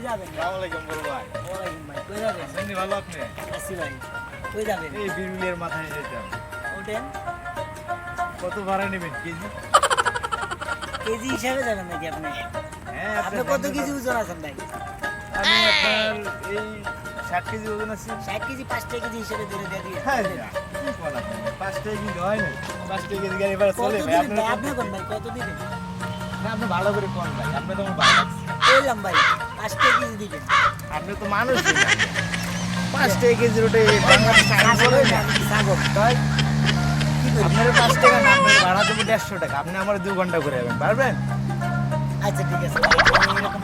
যাবেন সালাম আলাইকুম বড় ভাই ওয়ালাইকুম ভাই কই যাবেন আছেন ভালো আপনি আসি ভাই কই যাবেন এই বিরুলিয়ার মাথায় যেতাম ওঠেন কত ভাড়া নেবেন কেজি কেজি হিসাবে যাবেন নাকি আপনি হ্যাঁ আপনি কত কেজি ওজন আছেন ভাই? আমি আপনার এই ষাট কেজি ওজন আছি ষাট কেজি পাঁচটা কেজি হিসেবে ধরে দিয়ে দিয়ে হ্যাঁ কি বলা পাঁচ টাকা হয় না পাঁচ কেজি গাড়ি ভাড়া চলে ভাই আপনার ভাই? না আপনি ভালো করে কোন ভাই? আপনি তো আমার ভালো লাগছে ভাই পাঁচটা কেজি দিবেন আপনি তো মানুষ পাঁচ টাকা কেজি রোটে সাগর তাই? আপনার পাঁচ টাকা না আপনার ভাড়া দেবো দেড়শো টাকা। আপনি আমার দু ঘণ্টা করে যাবেন পারবেন? আচ্ছা ঠিক আছে। এরকম